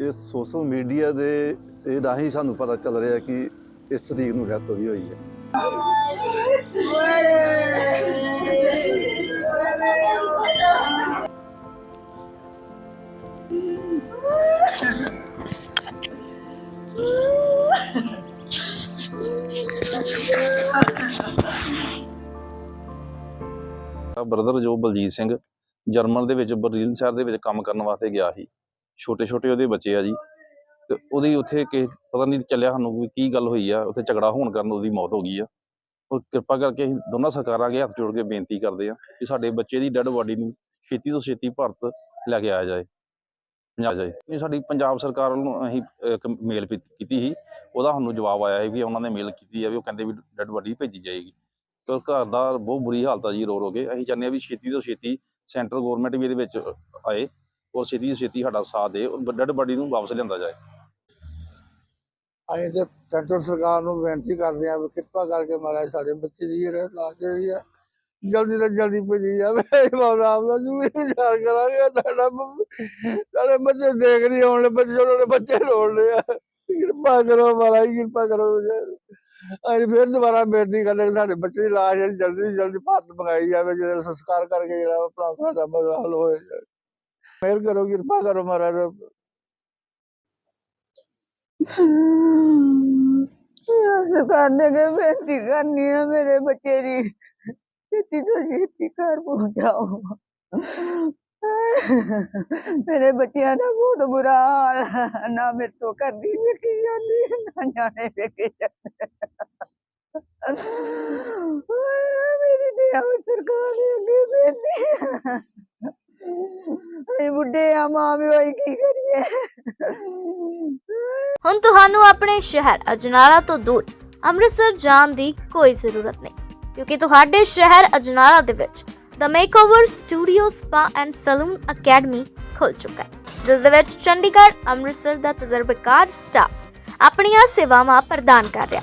ਇਹ social media ਦੇ, ਇਹ ਰਾਹੀਂ ਸਾਨੂੰ ਪਤਾ ਚੱਲ ਰਿਹਾ ਕਿ ਇਸ ਤਰੀਕ ਨੂੰ ਡੈਥ ਹੋਈ ਹੋਈ ਹੈ। ਬ੍ਰਦਰ ਜੋ ਬਲਜੀਤ ਸਿੰਘ ਜਰਮਨ ਦੇ ਵਿੱਚ ਬਰਲਿਨ ਸ਼ਹਿਰ ਦੇ ਵਿੱਚ ਕੰਮ ਕਰਨ ਵਾਸਤੇ ਗਿਆ ਸੀ। ਛੋਟੇ ਛੋਟੇ ਉਹਦੇ ਬੱਚੇ ਆ ਜੀ। ਤੇ ਉਹਦੀ ਉੱਥੇ ਕਿ ਪਤਾ ਨਹੀਂ ਚੱਲਿਆ ਸਾਨੂੰ ਵੀ ਕੀ ਗੱਲ ਹੋਈ ਆ, ਉੱਥੇ ਝਗੜਾ ਹੋਣ ਕਾਰਨ ਉਹਦੀ ਮੌਤ ਹੋ ਗਈ ਆ। ਉਹ ਕਿਰਪਾ ਕਰਕੇ ਅਸੀਂ ਦੋਨਾਂ ਸਰਕਾਰਾਂ ਅੱਗੇ ਹੱਥ ਜੋੜ ਕੇ ਬੇਨਤੀ ਕਰਦੇ ਆ ਕਿ ਸਾਡੇ ਬੱਚੇ ਦੀ ਡੈੱਡ ਬਾਡੀ ਨੂੰ ਛੇਤੀ ਤੋਂ ਛੇਤੀ ਭਾਰਤ ਲੈ ਕੇ ਆਇਆ ਜਾਏ। ਪੰਜਾਬ ਜਾਏ। ਇਹ ਸਾਡੀ ਪੰਜਾਬ ਸਰਕਾਰ ਵੱਲੋਂ ਅਸੀਂ ਇੱਕ ਮੇਲ ਕੀਤੀ ਸੀ। ਉਹਦਾ ਸਾਨੂੰ ਜਵਾਬ ਆਇਆ ਹੈ ਵੀ ਉਹਨਾਂ ਨੇ ਮੇਲ ਕੀਤੀ ਆ ਵੀ ਉਹ ਕਹਿੰਦੇ ਵੀ ਡੈੱਡ ਬਾਡੀ ਭੇਜੀ ਜਾਏਗੀ। ਤੇ ਘਰ ਦਾ ਬਹੁਤ ਬੁਰੀ ਹਾਲਤ ਆ ਜੀ ਰੋ ਰੋ ਕੇ। ਅਸੀਂ ਚਾਹੁੰਦੇ ਆ ਵੀ ਛੇਤੀ ਤੋਂ ਛੇਤੀ ਸੈਂਟਰਲ ਗਵਰਨਮੈਂਟ ਵੀ ਇਹਦੇ ਵਿੱਚ ਆਏ। ਔਰ ਛੇਤੀ ਤੋਂ ਛੇਤੀ ਸਾਡਾ ਸਾਥ ਦੇ ਡੈਡ ਬਾਡੀ ਨੂੰ ਵਾਪਸ ਲਿਆਂਦਾ ਜਾਏ। ਅਸੀਂ ਤੇ ਸੈਂਟਰ ਸਰਕਾਰ ਨੂੰ ਬੇਨਤੀ ਕਰਦੇ ਹਾਂ ਵੀ ਕਿਰਪਾ ਕਰਕੇ ਮਹਾਰਾਜ ਸਾਡੇ ਬੱਚੇ ਦੀ ਜਿਹੜਾ ਲਾਸ਼ ਜਿਹੜੀ ਆ, ਜਲਦੀ ਤੋਂ ਜਲਦੀ ਭੇਜੀ ਜਾਵੇ। ਬਾਬਾ ਆਪ ਦਾ ਜੂ ਵਿਚਾਰ ਕਰਾਂਗੇ ਸਾਡਾ ਸਾਡੇ ਬੱਚੇ ਦੇਖ ਨਹੀਂ ਆਉਣ ਬੱਚੇ ਛੋਟੇ ਬੱਚੇ ਰੋਣ ਆ। ਕਿਰਪਾ ਕਰੋ ਮਹਾਰਾਜ, ਕਿਰਪਾ ਕਰੋ। ਅਸੀਂ ਫਿਰ ਦੁਬਾਰਾ ਬੇਨਤੀ ਕਰਦੇ ਸਾਡੇ ਬੱਚੇ ਦੀ ਲਾਸ਼ ਜਲਦੀ ਤੋਂ ਜਲਦੀ ਭਾਰਤ ਮੰਗਾਈ ਜਾਵੇ, ਜਿਹਦਾ ਸੰਸਕਾਰ ਕਰਕੇ ਜਿਹੜਾ ਆਪਣਾ ਸਾਡਾ ਮਸਲਾ ਹੱਲ ਹੋਏ ਮਿਹਰ ਕਰੋ ਕਿਰਪਾ ਕਰੋ ਮਹਾਰਾਜ ਸਰਕਾਰ ਨੇ ਕਿ ਬੇਨਤੀ ਕਰਨੀ ਹੈ ਮੇਰੇ ਬੱਚੇ ਦੀ ਛੇਤੀ ਤੋਂ ਛੇਤੀ ਘਰ ਪਹੁੰਚਾਓ ਮੇਰੇ ਬੱਚਿਆਂ ਦਾ ਬਹੁਤ ਬੁਰਾ ਹਾਲ ਹੈ। ਨਾ ਮੇਰੇ ਤੋਂ ਕਰਦੀ ਵੇਖੀ ਜਾਂਦੀ ਹੈ, ਨਾ ਜਾਣੇ ਵੇਖੀ ਜਾਂਦੇ ਮੇਰੀ ਤੇ ਆਹ ਸਰਕਾਰ ਦੇ ਅੱਗੇ ਬੇਨਤੀ ਹੈ ਅਸੀਂ ਬੁੱਢੇ ਆ, ਮਾਂ ਵੀ ਹੋਈ ਕੀ ਕਰੀਏ? ਹੁਣ ਤੁਹਾਨੂੰ ਆਪਣੇ ਸ਼ਹਿਰ ਅਜਨਾਲਾ ਤੋਂ ਦੂਰ ਅੰਮ੍ਰਿਤਸਰ ਜਾਣ ਦੀ ਕੋਈ ਜ਼ਰੂਰਤ ਨਹੀਂ, ਕਿਉਂਕਿ ਤੁਹਾਡੇ ਸ਼ਹਿਰ ਅਜਨਾਲਾ ਦੇ ਵਿੱਚ the makeover studio spa and salon academy ਖੁੱਲ ਚੁੱਕਾ ਹੈ, ਜਿਸ ਦੇ ਵਿੱਚ ਚੰਡੀਗੜ੍ਹ, ਅੰਮ੍ਰਿਤਸਰ ਦਾ ਤਜਰਬੇਕਾਰ ਸਟਾਫ ਆਪਣੀਆਂ ਸੇਵਾਵਾਂ ਪ੍ਰਦਾਨ ਕਰ ਰਿਹਾ